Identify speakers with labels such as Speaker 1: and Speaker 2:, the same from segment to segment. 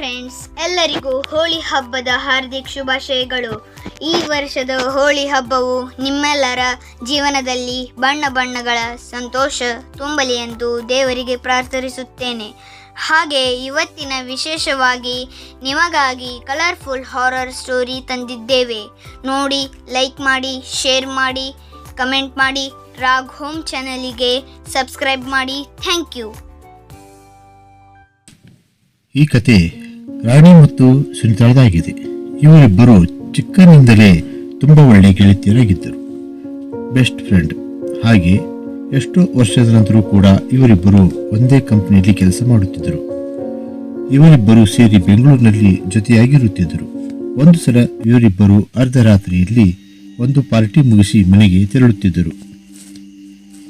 Speaker 1: Friends ಎಲ್ಲರಿಗೂ ಹೋಳಿ ಹಬ್ಬದ ಹಾರ್ದಿಕ ಶುಭಾಶಯಗಳು. ಈ ವರ್ಷದ ಹೋಳಿ ಹಬ್ಬವು ನಿಮ್ಮೆಲ್ಲರ ಜೀವನದಲ್ಲಿ ಬಣ್ಣ ಬಣ್ಣಗಳ ಸಂತೋಷ, ತುಂಬಲಿ ಎಂದು ದೇವರಿಗೆ ಪ್ರಾರ್ಥಿಸುತ್ತೇನೆ. ಹಾಗೆ ಇವತ್ತಿನ ವಿಶೇಷವಾಗಿ ನಿಮಗಾಗಿ ಕಲರ್ಫುಲ್ ಹಾರರ್ ಸ್ಟೋರಿ ತಂದಿದ್ದೇವೆ. ನೋಡಿ ಲೈಕ್ ಮಾಡಿ ಶೇರ್ ಮಾಡಿ ಕಮೆಂಟ್ ಮಾಡಿ, ರಾಗ್ ಹೋಮ್ ಚಾನಲಿಗೆ ಸಬ್ಸ್ಕ್ರೈಬ್ ಮಾಡಿ. ಥ್ಯಾಂಕ್ ಯು
Speaker 2: ಈ ಕತೆ ರಾಣಿ ಮತ್ತು ಸುನಿತಾಳದಾಗಿದೆ ಇವರಿಬ್ಬರು ಚಿಕ್ಕನಿಂದಲೇ ತುಂಬ ಒಳ್ಳೆಯ ಗೆಳತಿಯರಾಗಿದ್ದರು. ಬೆಸ್ಟ್ ಫ್ರೆಂಡ್ ಹಾಗೆ ಎಷ್ಟೋ ವರ್ಷದ ನಂತರ ಕೂಡ ಇವರಿಬ್ಬರು ಒಂದೇ ಕಂಪನಿಯಲ್ಲಿ ಕೆಲಸ ಮಾಡುತ್ತಿದ್ದರು. ಇವರಿಬ್ಬರು ಸೇರಿ ಬೆಂಗಳೂರಿನಲ್ಲಿ ಜೊತೆಯಾಗಿರುತ್ತಿದ್ದರು. ಒಂದು ಸಲ ಇವರಿಬ್ಬರು ಅರ್ಧರಾತ್ರಿಯಲ್ಲಿ ಒಂದು ಪಾರ್ಟಿ ಮುಗಿಸಿ ಮನೆಗೆ ತೆರಳುತ್ತಿದ್ದರು.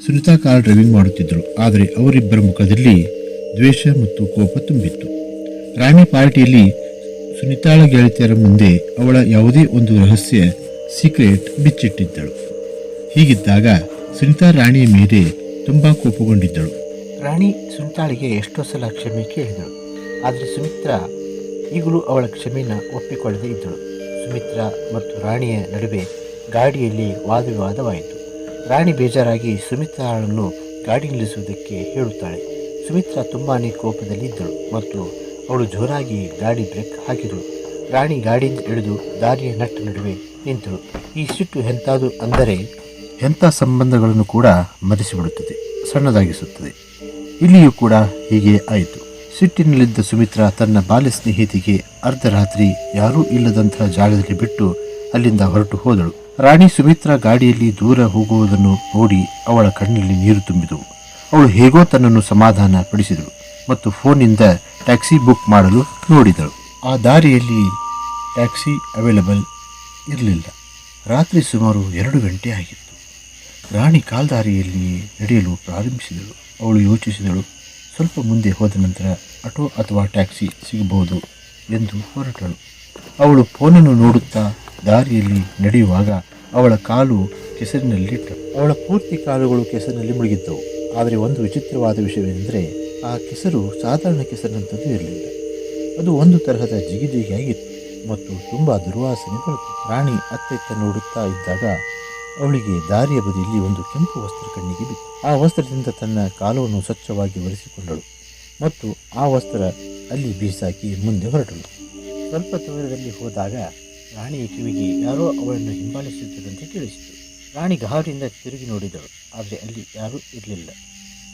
Speaker 2: ಸುನಿತಾ ಕಾರ್ ಡ್ರೈವಿಂಗ್ ಮಾಡುತ್ತಿದ್ದರು. ಆದರೆ ಅವರಿಬ್ಬರ ಮುಖದಲ್ಲಿ ದ್ವೇಷ ಮತ್ತು ಕೋಪ ತುಂಬಿತ್ತು. ರಾಣಿ ಪಾರ್ಟಿಯಲ್ಲಿ ಸುನಿತಾಳ ಗೆಳತಿಯರ ಮುಂದೆ ಅವಳ ಯಾವುದೇ ಒಂದು ರಹಸ್ಯ ಸೀಕ್ರೆಟ್ ಬಿಚ್ಚಿಟ್ಟಿದ್ದಳು. ಹೀಗಿದ್ದಾಗ ಸುನಿತಾ ರಾಣಿಯ ಮೇಲೆ ತುಂಬಾ ಕೋಪಗೊಂಡಿದ್ದಳು.
Speaker 3: ರಾಣಿ ಸುನಿತಾಳಿಗೆ ಎಷ್ಟೋ ಸಲ ಕ್ಷಮೆ ಕೇಳಿದಳು. ಆದರೆ ಸುಮಿತ್ರಾ ಈಗಲೂ ಅವಳ ಕ್ಷಮೆಯನ್ನು ಒಪ್ಪಿಕೊಳ್ಳದೇ ಇದ್ದಳು. ಸುಮಿತ್ರಾ ಮತ್ತು ರಾಣಿಯ ನಡುವೆ ಗಾಡಿಯಲ್ಲಿ ವಾದವಿವಾದವಾಯಿತು ರಾಣಿ ಬೇಜಾರಾಗಿ ಸುಮಿತ್ರಾಳನ್ನು ಗಾಡಿ ನಿಲ್ಲಿಸುವುದಕ್ಕೆ ಹೇಳುತ್ತಾಳೆ. ಸುಮಿತ್ರಾ ತುಂಬಾ ಕೋಪದಲ್ಲಿದ್ದಳು ಮತ್ತು ಅವಳು ಜೋರಾಗಿ ಗಾಡಿ ಬ್ರೇಕ್ ಹಾಕಿದಳು. ರಾಣಿ ಗಾಡಿಯಿಂದ ಇಳಿದು ದಾರಿಯ ನಟ್ಟ ನಡುವೆ ನಿಂತಳು. ಈ ಸಿಟ್ಟು ಎಂತಾದು ಅಂದರೆ ಎಂಥ ಸಂಬಂಧಗಳನ್ನು ಕೂಡ ಮರೆಸಿಬಿಡುತ್ತದೆ, ಸಣ್ಣದಾಗಿಸುತ್ತದೆ. ಇಲ್ಲಿಯೂ ಕೂಡ ಹೀಗೆ ಆಯಿತು. ಸಿಟ್ಟಿನಲ್ಲಿದ್ದ ಸುಮಿತ್ರಾ ತನ್ನ ಬಾಲ್ಯ ಸ್ನೇಹಿತಿಗೆ ಅರ್ಧರಾತ್ರಿ ಯಾರೂ ಇಲ್ಲದಂತಹ ಜಾಗದಲ್ಲಿ ಬಿಟ್ಟು ಅಲ್ಲಿಂದ ಹೊರಟು ಹೋದಳು. ರಾಣಿ ಸುಮಿತ್ರಾ ಗಾಡಿಯಲ್ಲಿ ದೂರ ಹೋಗುವುದನ್ನು ನೋಡಿ ಅವಳ ಕಣ್ಣಲ್ಲಿ ನೀರು ತುಂಬಿದವು. ಅವಳು ಹೇಗೋ ತನ್ನನ್ನು ಸಮಾಧಾನ ಪಡಿಸಿದಳು ಮತ್ತು ಫೋನಿಂದ ಟ್ಯಾಕ್ಸಿ ಬುಕ್ ಮಾಡಲು ನೋಡಿದಳು. ಆ ದಾರಿಯಲ್ಲಿ ಟ್ಯಾಕ್ಸಿ ಅವೈಲಬಲ್ ಇರಲಿಲ್ಲ. ರಾತ್ರಿ ಸುಮಾರು ಎರಡು ಗಂಟೆ ಆಗಿತ್ತು. ರಾಣಿ ಕಾಲ್ದಾರಿಯಲ್ಲಿ ನಡೆಯಲು ಪ್ರಾರಂಭಿಸಿದಳು. ಅವಳು ಯೋಚಿಸಿದಳು, ಸ್ವಲ್ಪ ಮುಂದೆ ಹೋದ ನಂತರ ಆಟೋ ಅಥವಾ ಟ್ಯಾಕ್ಸಿ ಸಿಗಬಹುದು ಎಂದು ಹೊರಟಳು. ಅವಳು ಫೋನನ್ನು ನೋಡುತ್ತಾ ದಾರಿಯಲ್ಲಿ ನಡೆಯುವಾಗ ಅವಳ ಕಾಲು ಕೆಸರಿನಲ್ಲಿಟ್ಟಳು. ಅವಳ ಪೂರ್ತಿ ಕಾಲುಗಳು ಕೆಸರಿನಲ್ಲಿ ಮುಳುಗಿದ್ದವು. ಆದರೆ ಒಂದು ವಿಚಿತ್ರವಾದ ವಿಷಯವೆಂದರೆ ಆ ಕೆಸರು ಸಾಧಾರಣ ಕೆಸರಿನಂಥದ್ದು ಇರಲಿಲ್ಲ. ಅದು ಒಂದು ತರಹದ ಜಿಗಿಜಿಗಿಯಾಗಿತ್ತು ಮತ್ತು ತುಂಬ ದುರ್ವಾಸನೆ ಬರುತ್ತೆ ರಾಣಿ ಅತ್ತೆತ್ತ ನೋಡುತ್ತಾ ಇದ್ದಾಗ ಅವಳಿಗೆ ದಾರಿಯ ಬದಿಯಲ್ಲಿ ಒಂದು ಕೆಂಪು ವಸ್ತ್ರ ಕಣ್ಣಿಗೆ ಬಿತ್ತು. ಆ ವಸ್ತ್ರದಿಂದ ತನ್ನ ಕಾಲವನ್ನು ಸ್ವಚ್ಛವಾಗಿ ಒರೆಸಿಕೊಂಡಳು ಮತ್ತು ಆ ವಸ್ತ್ರ ಅಲ್ಲಿ ಬೀಸಾಕಿ ಮುಂದೆ ಹೊರಟಳು. ಸ್ವಲ್ಪ ದೂರದಲ್ಲಿ ಹೋದಾಗ ರಾಣಿಯ ಕಿವಿಗೆ ಯಾರೋ ಅವಳನ್ನು ಹಿಂಬಾಲಿಸುತ್ತಿದ್ದಂತೆ ತಿಳಿಸಿತು ರಾಣಿ ಗಾಬರಿಯಿಂದ ತಿರುಗಿ ನೋಡಿದಳು, ಆದರೆ ಅಲ್ಲಿ ಯಾರೂ ಇರಲಿಲ್ಲ.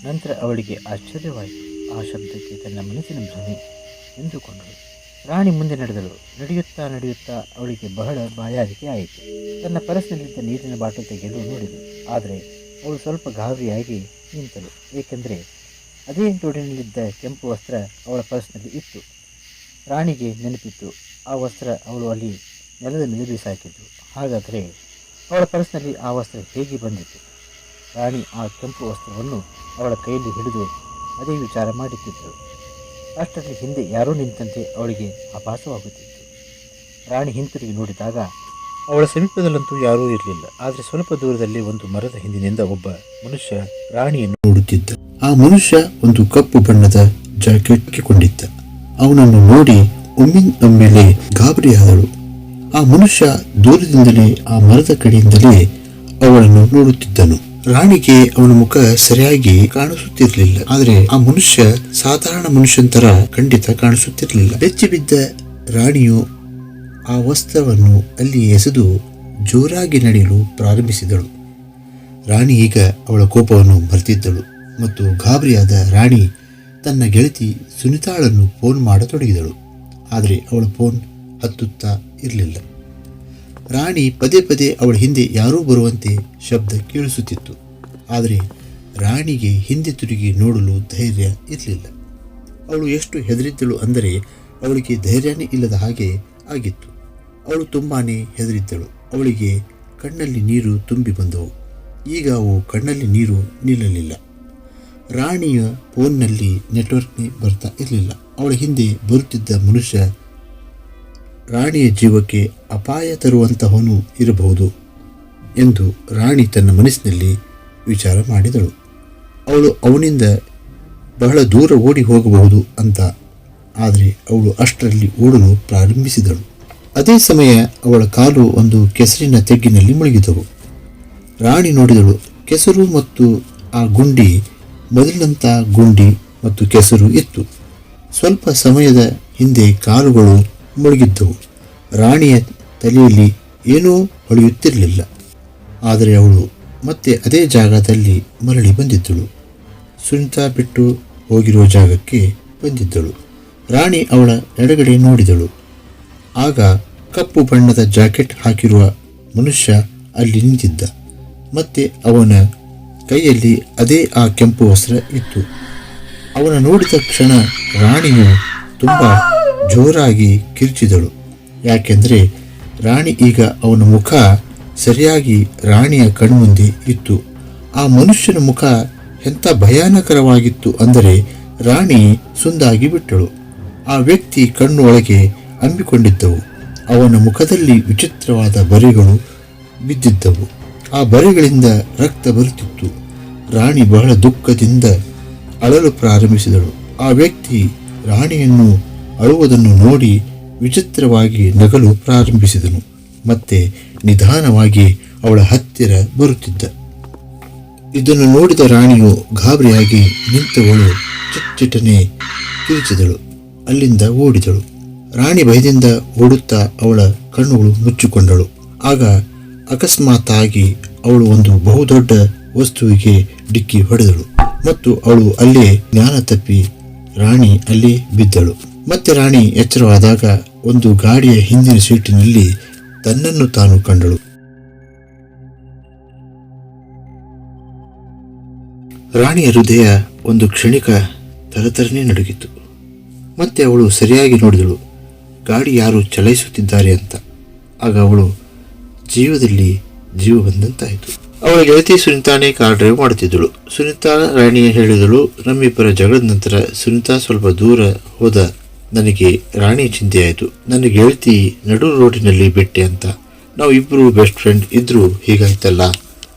Speaker 3: ನಂತರ ಅವಳಿಗೆ ಆಶ್ಚರ್ಯವಾಯಿತು. ಆ ಶಬ್ದಕ್ಕೆ ತನ್ನ ಮನಸ್ಸಿನ ಭ್ರಮೆ ಎಂದುಕೊಂಡಳು. ರಾಣಿ ಮುಂದೆ ನಡೆದಳು. ನಡೆಯುತ್ತಾ ನಡೆಯುತ್ತಾ ಅವಳಿಗೆ ಬಹಳ ಬಾಯಾರಿಕೆ ಆಯಿತು. ತನ್ನ ಪರಸ್ಸಿನಲ್ಲಿದ್ದ ನೀರಿನ ಬಾಟಲ್ ತೆಗೆಯಲು ನೋಡಿದಳು. ಆದರೆ ಅವಳು ಸ್ವಲ್ಪ ಗಾಬರಿಯಾಗಿ ನಿಂತಳು. ಏಕೆಂದರೆ ಅದೇ ರೋಡಿನಲ್ಲಿದ್ದ ಕೆಂಪು ವಸ್ತ್ರ ಅವಳ ಪರ್ಸ್ನಲ್ಲಿ ಇತ್ತು. ರಾಣಿಗೆ ನೆನಪಿತ್ತು. ಆ ವಸ್ತ್ರ ಅವಳು ಅಲ್ಲಿ ನೆಲದ ಮೇಲೆ ಬೀಸಾಕಿದ್ದು. ಹಾಗಾದರೆ ಅವಳ ಪರ್ಸ್ನಲ್ಲಿ ಆ ವಸ್ತ್ರ ಹೇಗೆ ಬಂದಿತ್ತು ರಾಣಿ ಆ ಕೆಂಪು ವಸ್ತ್ರವನ್ನು ಅವಳ ಕೈಯಲ್ಲಿ ಹಿಡಿದು ಅದೇ ವಿಚಾರ ಮಾಡುತ್ತಿದ್ದಳು ಅಷ್ಟರಲ್ಲಿ ಹಿಂದೆ ಯಾರೋ ನಿಂತಂತೆ ಅವಳಿಗೆ ಆಭಾಸವಾಗುತ್ತಿತ್ತು ರಾಣಿ ಹಿಂತಿರುಗಿ ನೋಡಿದಾಗ ಅವಳ ಸಮೀಪದಲ್ಲಂತೂ ಯಾರೂ ಇರಲಿಲ್ಲ. ಆದರೆ ಸ್ವಲ್ಪ ದೂರದಲ್ಲಿ ಒಂದು ಮರದ ಹಿಂದಿನಿಂದ ಒಬ್ಬ ಮನುಷ್ಯ ರಾಣಿಯನ್ನು
Speaker 2: ನೋಡುತ್ತಿದ್ದ. ಆ ಮನುಷ್ಯ ಒಂದು ಕಪ್ಪು ಬಣ್ಣದ ಜಾಕೆಟ್ ಕೊಂಡಿದ್ದ. ಅವನನ್ನು ನೋಡಿ ಒಮ್ಮಿಂದೊಮ್ಮೆಲೆ ಗಾಬರಿಯಾದಳು ಆ ಮನುಷ್ಯ ದೂರದಿಂದಲೇ ಆ ಮರದ ಕಡೆಯಿಂದಲೇ ಅವಳನ್ನು ನೋಡುತ್ತಿದ್ದನು. ರಾಣಿಗೆ ಅವನ ಮುಖ ಸರಿಯಾಗಿ ಕಾಣಿಸುತ್ತಿರಲಿಲ್ಲ. ಆದರೆ ಆ ಮನುಷ್ಯ ಸಾಧಾರಣ ಮನುಷ್ಯನ ತರ ಖಂಡಿತ ಕಾಣಿಸುತ್ತಿರಲಿಲ್ಲ. ಬೆಚ್ಚಿ ಬಿದ್ದ ರಾಣಿಯು ಆ ವಸ್ತ್ರವನ್ನು ಅಲ್ಲಿ ಎಸೆದು ಜೋರಾಗಿ ನಡೆಯಲು ಪ್ರಾರಂಭಿಸಿದಳು. ರಾಣಿ ಈಗ ಅವಳ ಕೋಪವನ್ನು ಮರೆತಿದ್ದಳು ಮತ್ತು ಗಾಬರಿಯಾದ ರಾಣಿ ತನ್ನ ಗೆಳತಿ ಸುನಿತಾಳನ್ನು ಫೋನ್ ಮಾಡತೊಡಗಿದಳು. ಆದರೆ ಅವಳ ಫೋನ್ ಹತ್ತುತ್ತಾ ಇರಲಿಲ್ಲ. ರಾಣಿ ಪದೇ ಪದೇ ಅವಳ ಹಿಂದೆ ಯಾರೂ ಬರುವಂತೆ ಶಬ್ದ ಕೇಳಿಸುತ್ತಿತ್ತು. ಆದರೆ ರಾಣಿಗೆ ಹಿಂದೆ ತಿರುಗಿ ನೋಡಲು ಧೈರ್ಯ ಇರಲಿಲ್ಲ. ಅವಳು ಎಷ್ಟು ಹೆದರಿದ್ದಳು ಅಂದರೆ ಅವಳಿಗೆ ಧೈರ್ಯನೇ ಇಲ್ಲದ ಹಾಗೆ ಆಗಿತ್ತು. ಅವಳು ತುಂಬಾ ಹೆದರಿದ್ದಳು. ಅವಳಿಗೆ ಕಣ್ಣಲ್ಲಿ ನೀರು ತುಂಬಿ ಬಂದವು. ಈಗ ಅವು ಕಣ್ಣಲ್ಲಿ ನೀರು ನಿಲ್ಲಲಿಲ್ಲ. ರಾಣಿಯ ಫೋನ್ನಲ್ಲಿ ನೆಟ್ವರ್ಕ್ನೇ ಬರ್ತಾ ಇರಲಿಲ್ಲ. ಅವಳ ಹಿಂದೆ ಬರುತ್ತಿದ್ದ ಮನುಷ್ಯ ರಾಣಿಯ ಜೀವಕ್ಕೆ ಅಪಾಯ ತರುವಂತಹವನು ಇರಬಹುದು ಎಂದು ರಾಣಿ ತನ್ನ ಮನಸ್ಸಿನಲ್ಲಿ ವಿಚಾರ ಮಾಡಿದಳು. ಅವಳು ಅವನಿಂದ ಬಹಳ ದೂರ ಓಡಿ ಹೋಗಬಹುದು ಅಂತ,
Speaker 3: ಆದರೆ ಅವಳು ಅಷ್ಟರಲ್ಲಿ ಓಡಲು ಪ್ರಾರಂಭಿಸಿದಳು. ಅದೇ ಸಮಯ ಅವಳ ಕಾಲು ಒಂದು ಕೆಸರಿನ ತೆಗ್ಗಿನಲ್ಲಿ ಮುಳುಗಿದವು. ರಾಣಿ ನೋಡಿದಳು, ಕೆಸರು ಮತ್ತು ಆ ಗುಂಡಿ, ಮೊದಲಿನಂಥ ಗುಂಡಿ ಮತ್ತು ಕೆಸರು ಇತ್ತು. ಸ್ವಲ್ಪ ಸಮಯದ ಹಿಂದೆ ಕಾಲುಗಳು ಮುಳುಗಿದ್ದವು ರಾಣಿಯ ತಲೆಯಲ್ಲಿ ಏನೂ ಹೊಳೆಯುತ್ತಿರಲಿಲ್ಲ. ಆದರೆ ಅವಳು ಮತ್ತೆ ಅದೇ ಜಾಗದಲ್ಲಿ ಮರಳಿ ಬಂದಿದ್ದಳು. ಸುನಿತಾ ಬಿಟ್ಟು ಹೋಗಿರುವ ಜಾಗಕ್ಕೆ ಬಂದಿದ್ದಳು. ರಾಣಿ ಅವಳ ಎಡಗಡೆ ನೋಡಿದಳು. ಆಗ ಕಪ್ಪು ಬಣ್ಣದ ಜಾಕೆಟ್ ಹಾಕಿರುವ ಮನುಷ್ಯ ಅಲ್ಲಿ ನಿಂತಿದ್ದ. ಮತ್ತೆ ಅವನ ಕೈಯಲ್ಲಿ ಅದೇ ಆ ಕೆಂಪು ವಸ್ತ್ರ ಇತ್ತು. ಅವನ ನೋಡಿದ ಕ್ಷಣ ರಾಣಿಯು ತುಂಬ ಜೋರಾಗಿ ಕಿರ್ಚಿದಳು. ಯಾಕೆಂದರೆ ರಾಣಿ ಈಗ ಅವನ ಮುಖ ಸರಿಯಾಗಿ ರಾಣಿಯ ಕಣ್ಮುಂದೆ ಇತ್ತು. ಆ ಮನುಷ್ಯನ ಮುಖ ಎಂಥ ಭಯಾನಕರವಾಗಿತ್ತು ಅಂದರೆ ರಾಣಿ ಸುಂದಾಗಿ ಬಿಟ್ಟಳು. ಆ ವ್ಯಕ್ತಿ ಕಣ್ಣು ಒಳಗೆ ಅಂಬಿಕೊಂಡಿದ್ದವು ಅವನ ಮುಖದಲ್ಲಿ ವಿಚಿತ್ರವಾದ ಬರೆಗಳು ಬಿದ್ದಿದ್ದವು. ಆ ಬರೆಗಳಿಂದ ರಕ್ತ ಬರುತ್ತಿತ್ತು. ರಾಣಿ ಬಹಳ ದುಃಖದಿಂದ ಅಳಲು ಪ್ರಾರಂಭಿಸಿದಳು. ಆ ವ್ಯಕ್ತಿ ರಾಣಿಯನ್ನು ಅಳುವುದನ್ನು ನೋಡಿ ವಿಚಿತ್ರವಾಗಿ ನಗಲು ಪ್ರಾರಂಭಿಸಿದನು. ಮತ್ತೆ ನಿಧಾನವಾಗಿ ಅವಳ ಹತ್ತಿರ ಬರುತ್ತಿದ್ದ. ಇದನ್ನು ನೋಡಿದ ರಾಣಿಯು ಗಾಬರಿಯಾಗಿ ನಿಂತವಳು ಚಿಟ್ಟಿಟನೆ ಕಿರಿಚಿದಳು. ಅಲ್ಲಿಂದ ಓಡಿದಳು. ರಾಣಿ ಭಯದಿಂದ ಓಡುತ್ತಾ ಅವಳ ಕಣ್ಣುಗಳು ಮುಚ್ಚಿಕೊಂಡಳು. ಆಗ ಅಕಸ್ಮಾತ್ತಾಗಿ ಅವಳು ಒಂದು ಬಹುದೊಡ್ಡ ವಸ್ತುವಿಗೆ ಡಿಕ್ಕಿ ಹೊಡೆದಳು. ಮತ್ತು ಅವಳು ಅಲ್ಲೇ ಜ್ಞಾನ ತಪ್ಪಿ ರಾಣಿ ಅಲ್ಲಿ ಬಿದ್ದಳು. ಮತ್ತೆ ರಾಣಿ ಎಚ್ಚರವಾದಾಗ ಒಂದು ಗಾಡಿಯ ಹಿಂದಿನ ಸೀಟಿನಲ್ಲಿ ತನ್ನನ್ನು ತಾನು ಕಂಡಳು. ರಾಣಿಯ ಹೃದಯ ಒಂದು ಕ್ಷಣಿಕ ತರತರನೇ ನಡುಗಿತು ಮತ್ತೆ ಅವಳು ಸರಿಯಾಗಿ ನೋಡಿದಳು. ಗಾಡಿ ಯಾರು ಚಲಾಯಿಸುತ್ತಿದ್ದಾರೆ ಅಂತ. ಆಗ ಅವಳು ಜೀವದಲ್ಲಿ ಜೀವ ಬಂದಂತಾಯಿತು. ಅವಳ ಗೆಳತಿ ಸುನಿತಾನೇ ಕಾರ್ ಡ್ರೈವ್ ಮಾಡುತ್ತಿದ್ದಳು. ಸುನಿತಾ ರಾಣಿ ಹೇಳಿದಳು, ನಮ್ಮಿಬ್ಬರ ಜಗಳದ ನಂತರ ಸುನಿತಾ ಸ್ವಲ್ಪ ದೂರ ಹೋದ ನನಗೆ ರಾಣಿ ಚಿಂತೆ ಆಯಿತು. ನನ್ನ ಗೆಳತಿ ನಡು ರೋಡಿನಲ್ಲಿ ಬಿಟ್ಟೆ ಅಂತ. ನಾವು ಇಬ್ಬರು ಬೆಸ್ಟ್ ಫ್ರೆಂಡ್ ಇದ್ದರೂ ಹೀಗಾಯ್ತಲ್ಲ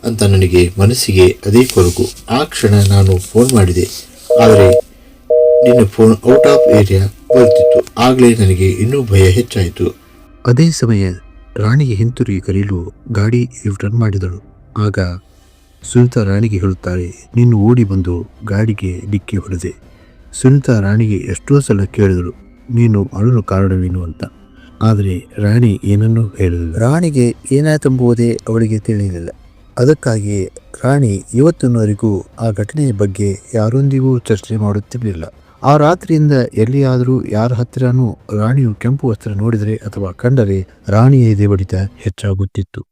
Speaker 3: ಅಂತ ನನಗೆ ಮನಸ್ಸಿಗೆ ಅದೇ ಕೊರಗು. ಆ ಕ್ಷಣ ನಾನು ಫೋನ್ ಮಾಡಿದೆ. ಆದರೆ ನಿನ್ನ ಫೋನ್ ಔಟ್ ಆಫ್ ಏರಿಯಾ ಬರುತ್ತಿತ್ತು ಆಗಲೇ ನನಗೆ ಇನ್ನೂ ಭಯ ಹೆಚ್ಚಾಯಿತು. ಅದೇ ಸಮಯ ರಾಣಿಗೆ ಹಿಂತಿರುಗಿ ಕರೆಯಲು ಗಾಡಿ ರಿಟರ್ನ್ ಮಾಡಿದಳು. ಆಗ ಸುನಿತಾ ರಾಣಿಗೆ ಹೇಳುತ್ತಾರೆ, ನೀನು ಓಡಿ ಬಂದು ಗಾಡಿಗೆ ಡಿಕ್ಕಿ ಹೊಡೆದೆ. ಸುನಿತಾ ರಾಣಿಗೆ ಎಷ್ಟೋ ಸಲ ಕೇಳಿದಳು ನೀನು ಅಳಲು ಕಾರಣವೇನು ಅಂತ. ಆದರೆ ರಾಣಿ ಏನನ್ನೂ ಹೇಳಲಿಲ್ಲ. ರಾಣಿಗೆ ಏನಾಯ್ತೆಂಬುದೇ ಅವಳಿಗೆ ತಿಳಿಯಲಿಲ್ಲ. ಅದಕ್ಕಾಗಿ ರಾಣಿ ಇವತ್ತಿನವರೆಗೂ ಆ ಘಟನೆಯ ಬಗ್ಗೆ ಯಾರೊಂದಿಗೂ ಚರ್ಚೆ ಮಾಡುತ್ತಿರಲಿಲ್ಲ. ಆ ರಾತ್ರಿಯಿಂದ ಎಲ್ಲಿಯಾದರೂ ಯಾರ ಹತ್ತಿರನೂ ರಾಣಿಯು ಕೆಂಪು ವಸ್ತ್ರ ನೋಡಿದರೆ ಅಥವಾ ಕಂಡರೆ ರಾಣಿಯ ಎದೆ ಬಡಿತ ಹೆಚ್ಚಾಗುತ್ತಿತ್ತು.